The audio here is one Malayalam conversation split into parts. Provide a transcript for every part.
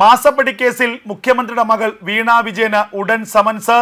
മാസപ്പടി കേസിൽ മുഖ്യമന്ത്രിയുടെ മകൾ വീണ വിജയന് ഉടൻ സമൻസ്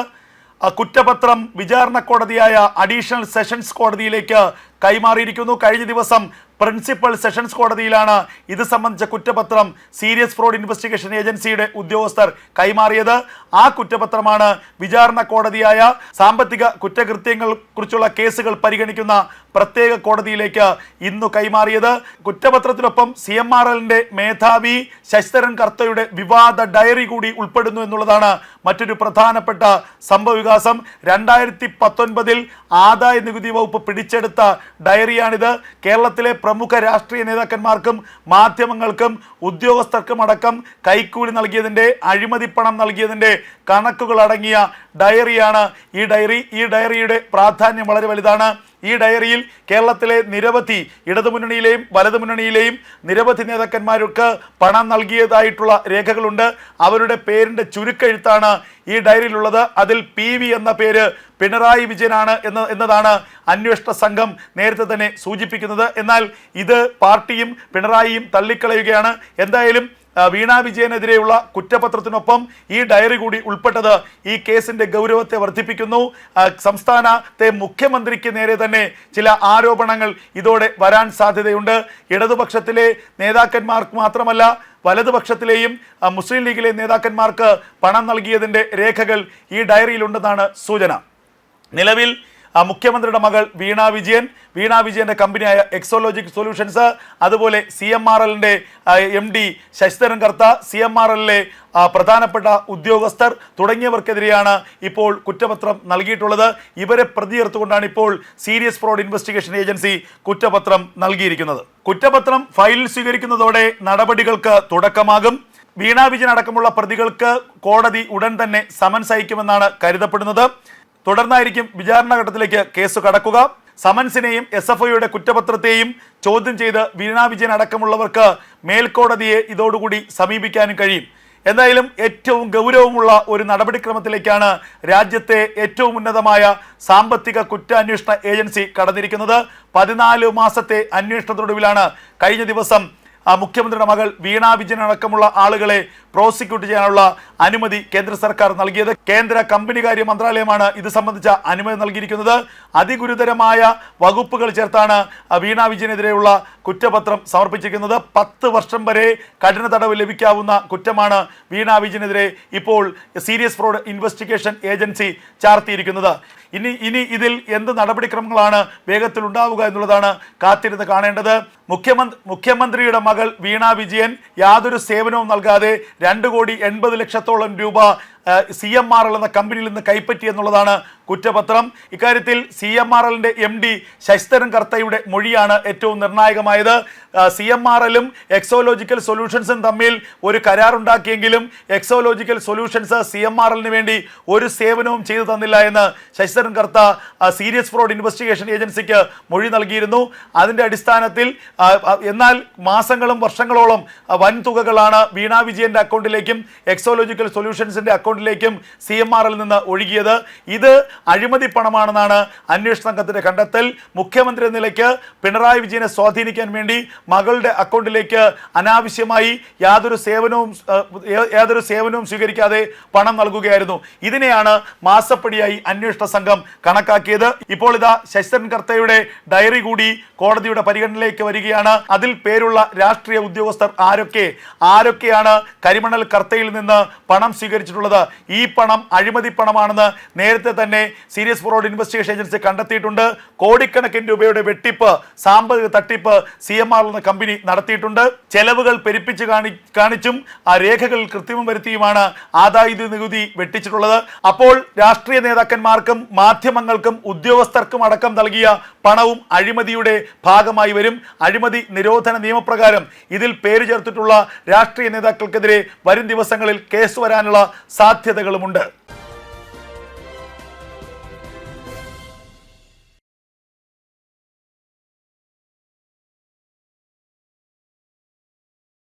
കുറ്റപത്രം വിചാരണ കോടതിയായ അഡീഷണൽ സെഷൻസ് കോടതിയിലേക്ക് കൈമാറിയിരിക്കുന്നു. കഴിഞ്ഞ ദിവസം പ്രിൻസിപ്പൽ സെഷൻസ് കോടതിയിലാണ് ഇത് സംബന്ധിച്ച കുറ്റപത്രം സീരിയസ് ഫ്രോഡ് ഇൻവെസ്റ്റിഗേഷൻ ഏജൻസിയുടെ ഉദ്യോഗസ്ഥർ കൈമാറിയത്. ആ കുറ്റപത്രമാണ് വിചാരണ കോടതിയായ സാമ്പത്തിക കുറ്റകൃത്യങ്ങൾ കുറിച്ചുള്ള കേസുകൾ പരിഗണിക്കുന്ന പ്രത്യേക കോടതിയിലേക്ക് ഇന്നു കൈമാറിയത്. കുറ്റപത്രത്തിനൊപ്പം സി എം ആർ എല്ലിന്റെ മേധാവി ശശിധരൻ കർത്തയുടെ വിവാദ ഡയറി കൂടി ഉൾപ്പെടുന്നു എന്നുള്ളതാണ് മറ്റൊരു പ്രധാനപ്പെട്ട സംഭവവികാസം രണ്ടായിരത്തി പത്തൊൻപതിൽ ആദായ നികുതി വകുപ്പ് പിടിച്ചെടുത്ത ഡയറിയാണിത്. കേരളത്തിലെ പ്രമുഖ രാഷ്ട്രീയ നേതാക്കന്മാർക്കും മാധ്യമങ്ങൾക്കും ഉദ്യോഗസ്ഥർക്കും അടക്കം കൈക്കൂലി നൽകിയതിന്റെ അഴിമതിപ്പണം നൽകിയതിന്റെ കണക്കുകൾ അടങ്ങിയ ഡയറിയാണ് ഈ ഡയറി. ഈ ഡയറിയുടെ പ്രാധാന്യം വളരെ വലുതാണ്. ഈ ഡയറിയിൽ കേരളത്തിലെ നിരവധി ഇടതുമുന്നണിയിലെയും വലതുമുന്നണിയിലെയും നിരവധി നേതാക്കന്മാർക്ക് പണം നൽകിയതായിട്ടുള്ള രേഖകളുണ്ട്. അവരുടെ പേരിന്റെ ചുരുക്കെഴുത്താണ് ഈ ഡയറിയിലുള്ളത്. അതിൽ പി വി എന്ന പേര് പിണറായി വിജയനാണ് എന്ന എന്നതാണ് അന്വേഷണ സംഘം നേരത്തെ തന്നെ സൂചിപ്പിക്കുന്നത്. എന്നാൽ ഇത് പാർട്ടിയും പിണറായിയും തള്ളിക്കളയുകയാണ്. എന്തായാലും വീണ വിജയനെതിരെയുള്ള കുറ്റപത്രത്തിനൊപ്പം ഈ ഡയറി കൂടി ഉൾപ്പെട്ടത് ഈ കേസിന്റെ ഗൗരവത്തെ വർദ്ധിപ്പിക്കുന്നു. സംസ്ഥാനത്തെ മുഖ്യമന്ത്രിക്ക് നേരെ തന്നെ ചില ആരോപണങ്ങൾ ഇതോടെ വരാൻ സാധ്യതയുണ്ട്. ഇടതുപക്ഷത്തിലെ നേതാക്കന്മാർക്ക് മാത്രമല്ല വലതുപക്ഷത്തിലെയും മുസ്ലിം ലീഗിലെ നേതാക്കന്മാർക്ക് പണം നൽകിയതിന്റെ രേഖകൾ ഈ ഡയറിയിലുണ്ടെന്നാണ് സൂചന. നിലവിൽ മുഖ്യമന്ത്രിയുടെ മകൾ വീണ വിജയൻ. വീണ വിജയന്റെ കമ്പനിയായ എക്സോളജിക് സൊല്യൂഷൻസ് അതുപോലെ സി എം ആർ എല്ലിന്റെ M D Sasidharan Kartha C M R എല്ലിലെ പ്രധാനപ്പെട്ട ഉദ്യോഗസ്ഥർ തുടങ്ങിയവർക്കെതിരെയാണ് ഇപ്പോൾ കുറ്റപത്രം നൽകിയിട്ടുള്ളത്. ഇവരെ പ്രതി ചേർത്തുകൊണ്ടാണ് ഇപ്പോൾ സീരിയസ് ഫ്രോഡ് ഇൻവെസ്റ്റിഗേഷൻ ഏജൻസി കുറ്റപത്രം നൽകിയിരിക്കുന്നത്. കുറ്റപത്രം ഫയലിൽ സ്വീകരിക്കുന്നതോടെ നടപടികൾക്ക് തുടക്കമാകും. വീണ വിജയൻ അടക്കമുള്ള പ്രതികൾക്ക് കോടതി ഉടൻ തന്നെ സമൻസ് അയക്കുമെന്നാണ് കരുതപ്പെടുന്നത്. തുടർന്നായിരിക്കും വിചാരണ ഘട്ടത്തിലേക്ക് കേസ് കടക്കുക. സമൻസിനെയും എസ് എഫ് ഐയുടെ കുറ്റപത്രത്തെയും ചോദ്യം ചെയ്ത് വീണ വിജയൻ അടക്കമുള്ളവർക്ക് മേൽക്കോടതിയെ ഇതോടുകൂടി സമീപിക്കാനും കഴിയും. എന്തായാലും ഏറ്റവും ഗൗരവമുള്ള ഒരു നടപടിക്രമത്തിലേക്കാണ് രാജ്യത്തെ ഏറ്റവും ഉന്നതമായ സാമ്പത്തിക കുറ്റാന്വേഷണ ഏജൻസി കടന്നിരിക്കുന്നത്. പതിനാല് മാസത്തെ അന്വേഷണത്തിനൊടുവിലാണ് കഴിഞ്ഞ ദിവസം മുഖ്യമന്ത്രിയുടെ മകൾ വീണ വിജയൻ അടക്കമുള്ള ആളുകളെ പ്രോസിക്യൂട്ട് ചെയ്യാനുള്ള അനുമതി കേന്ദ്ര സർക്കാർ നൽകിയത്. കേന്ദ്ര കമ്പനികാര്യ മന്ത്രാലയമാണ് ഇത് സംബന്ധിച്ച അനുമതി നൽകിയിരിക്കുന്നത്. അതിഗുരുതരമായ വകുപ്പുകൾ ചേർത്താണ് വീണ വിജയനെതിരെയുള്ള കുറ്റപത്രം സമർപ്പിച്ചിരിക്കുന്നത്. പത്ത് വർഷം വരെ കഠിന തടവ് ലഭിക്കാവുന്ന കുറ്റമാണ് വീണ വിജയനെതിരെ ഇപ്പോൾ സീരിയസ് ഫ്രോഡ് ഇൻവെസ്റ്റിഗേഷൻ ഏജൻസി ചാർത്തിയിരിക്കുന്നത്. ഇനി ഇനി ഇതിൽ എന്ത് നടപടിക്രമങ്ങളാണ് വേഗത്തിൽ ഉണ്ടാവുക എന്നുള്ളതാണ് കാത്തിരുന്ന് കാണേണ്ടത്. മുഖ്യമന്ത്രി മുഖ്യമന്ത്രിയുടെ മകൾ വീണ വിജയൻ യാതൊരു സേവനവും നൽകാതെ രണ്ട് കോടി എൺപത് ലക്ഷത്തോളം രൂപ സി എം ആർ എൽ എന്ന കമ്പനിയിൽ നിന്ന് കൈപ്പറ്റി എന്നുള്ളതാണ് കുറ്റപത്രം. ഇക്കാര്യത്തിൽ സി എം ആർ എല്ലിന്റെ എം ഡി ശശിധരൻ കർത്തയുടെ മൊഴിയാണ് ഏറ്റവും നിർണായകമായത്. സി എം ആർ എല്ലും എക്സോലോജിക്കൽ സൊല്യൂഷൻസും തമ്മിൽ ഒരു കരാറുണ്ടാക്കിയെങ്കിലും Exalogical solutions C M R എല്ലിന് വേണ്ടി ഒരു സേവനവും ചെയ്തു തന്നില്ല എന്ന് Sasidharan Kartha serious fraud investigation ഏജൻസിക്ക് മൊഴി നൽകിയിരുന്നു. അതിന്റെ അടിസ്ഥാനത്തിൽ എന്നാൽ മാസങ്ങളും വർഷങ്ങളോളം വൻ തുകകളാണ് വീണ വിജയന്റെ അക്കൗണ്ടിലേക്കും എക്സോലോജിക്കൽ സൊല്യൂഷൻസിന്റെ അക്കൗണ്ടിലേക്കും സി എം ആറിൽ നിന്ന് ഒഴുകിയത്. ഇത് അഴിമതി പണമാണെന്നാണ് അന്വേഷണ സംഘത്തിന്റെ കണ്ടെത്തൽ. മുഖ്യമന്ത്രി നിലയ്ക്ക് പിണറായി വിജയനെ സ്വാധീനിക്കാൻ വേണ്ടി മകളുടെ അക്കൗണ്ടിലേക്ക് അനാവശ്യമായി യാതൊരു സേവനവും യാതൊരു സേവനവും സ്വീകരിക്കാതെ പണം നൽകുകയായിരുന്നു. ഇതിനെയാണ് മാസപ്പടിയായി അന്വേഷണ സംഘം കണക്കാക്കിയത്. ഇപ്പോൾ ഇതാ ശശിധരൻ കർത്തയുടെ ഡയറി കൂടി കോടതിയുടെ പരിഗണനയിലേക്ക് വരികയാണ്. അതിൽ പേരുള്ള രാഷ്ട്രീയ ഉദ്യോഗസ്ഥർ ആരൊക്കെ? ആരൊക്കെയാണ് കരിമണൽ കർത്തയിൽ നിന്ന് പണം സ്വീകരിച്ചിട്ടുള്ളത്? ഈ പണം അഴിമതി പണമാണെന്ന് നേരത്തെ തന്നെ സീരിയസ് ഫ്രോഡ് ഇൻവെസ്റ്റിഗേഷൻ ഏജൻസി കണ്ടെത്തിയിട്ടുണ്ട്. കോടിക്കണക്കിന് രൂപയുടെ വെട്ടിപ്പ് സാമ്പത്തിക തട്ടിപ്പ് സി എം ആർ എന്ന കമ്പനി നടത്തിയിട്ടുണ്ട്. ചെലവുകൾ പെരുപ്പിച്ച് കാണി കാണിച്ചും ആ രേഖകളിൽ കൃത്രിമം വരുത്തിയുമാണ് ആദായ നികുതി വെട്ടിച്ചിട്ടുള്ളത്. അപ്പോൾ രാഷ്ട്രീയ നേതാക്കന്മാർക്കും മാധ്യമങ്ങൾക്കും ഉദ്യോഗസ്ഥർക്കും അടക്കം നൽകിയ പണവും അഴിമതിയുടെ ഭാഗമായി വരും. അഴിമതി നിരോധന നിയമപ്രകാരം ഇതിൽ പേര് ചേർത്തിട്ടുള്ള രാഷ്ട്രീയ നേതാക്കൾക്കെതിരെ വരും ദിവസങ്ങളിൽ കേസ് വരാനുള്ള സാധ്യതകളുമുണ്ട്.